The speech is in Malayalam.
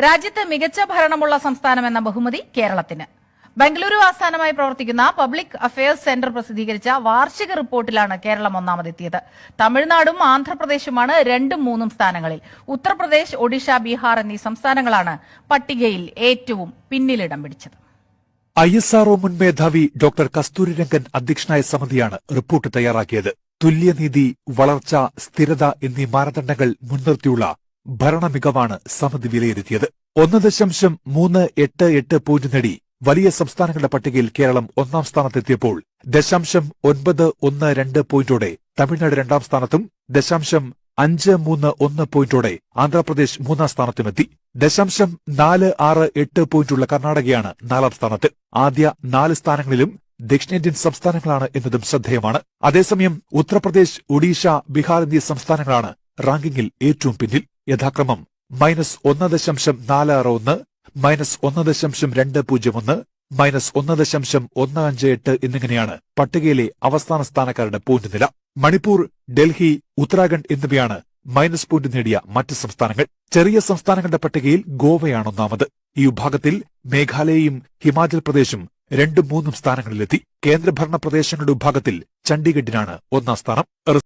രാജ്യത്ത് മികച്ച ഭരണമുള്ള സംസ്ഥാനമെന്ന ബഹുമതി കേരളത്തിന്. ബംഗളൂരു ആസ്ഥാനമായി പ്രവർത്തിക്കുന്ന പബ്ലിക് അഫയേഴ്സ് സെന്റർ പ്രസിദ്ധീകരിച്ച വാർഷിക റിപ്പോർട്ടിലാണ് കേരളം ഒന്നാമതെത്തിയത്. തമിഴ്നാടും ആന്ധ്രാപ്രദേശുമാണ് രണ്ടും മൂന്നും സ്ഥാനങ്ങളിൽ. ഉത്തർപ്രദേശ് ഒഡീഷ ബീഹാർ എന്നീ സംസ്ഥാനങ്ങളാണ് പട്ടികയിൽ ഏറ്റവും പിന്നിലിടം പിടിച്ചത്. ഐ എസ് ആർഒ മുൻ മേധാവി ഡോക്ടർ കസ്തൂരിരംഗൻ അധ്യക്ഷനായ സമിതിയാണ് റിപ്പോർട്ട് തയ്യാറാക്കിയത്. തുല്യനീതി വളർച്ച സ്ഥിരത എന്നീ മാനദണ്ഡങ്ങൾ മുൻനിർത്തിയുള്ള ഭരണ മികവാണ് സമിതി വിലയിരുത്തിയത്. ഒന്ന് ദശാംശം മൂന്ന് എട്ട് എട്ട് പോയിന്റ് നേടി വലിയ സംസ്ഥാനങ്ങളുടെ പട്ടികയിൽ കേരളം ഒന്നാം സ്ഥാനത്തെത്തിയപ്പോൾ ദശാംശം ഒൻപത് ഒന്ന് രണ്ട് പോയിന്റോടെ തമിഴ്നാട് രണ്ടാം സ്ഥാനത്തും ദശാംശം അഞ്ച് മൂന്ന് ഒന്ന് പോയിന്റോടെ ആന്ധ്രാപ്രദേശ് മൂന്നാം സ്ഥാനത്തുമെത്തി. ദശാംശം നാല് ആറ് എട്ട് പോയിന്റുള്ള കർണാടകയാണ് നാലാം സ്ഥാനത്ത്. ആദ്യ നാല് സ്ഥാനങ്ങളിലും ദക്ഷിണേന്ത്യൻ സംസ്ഥാനങ്ങളാണ് എന്നതും ശ്രദ്ധേയമാണ്. അതേസമയം ഉത്തർപ്രദേശ് ഒഡീഷ ബീഹാർ എന്നീ സംസ്ഥാനങ്ങളാണ് റാങ്കിങ്ങിൽ ഏറ്റവും പിന്നിൽ. യഥാക്രമം മൈനസ് ഒന്ന് ദശാംശം നാല് ആറ് ഒന്ന് മൈനസ് ഒന്ന് ദശാംശം രണ്ട് പൂജ്യം ഒന്ന് മൈനസ് ഒന്ന് ദശാംശം ഒന്ന് അഞ്ച് എട്ട് എന്നിങ്ങനെയാണ് പട്ടികയിലെ അവസാന സ്ഥാനക്കാരുടെ പോയിന്റ് നില. മണിപ്പൂർ ഡൽഹി ഉത്തരാഖണ്ഡ് എന്നിവയാണ് മൈനസ് പോയിന്റ് നേടിയ മറ്റ് സംസ്ഥാനങ്ങൾ. ചെറിയ സംസ്ഥാനങ്ങളുടെ പട്ടികയിൽ ഗോവയാണ് ഒന്നാമത്. ഈ വിഭാഗത്തിൽ മേഘാലയയും ഹിമാചൽ പ്രദേശും രണ്ടും മൂന്നും സ്ഥാനങ്ങളിലെത്തി. കേന്ദ്രഭരണ പ്രദേശങ്ങളുടെ വിഭാഗത്തിൽ ചണ്ഡീഗഡിനാണ് ഒന്നാം സ്ഥാനം.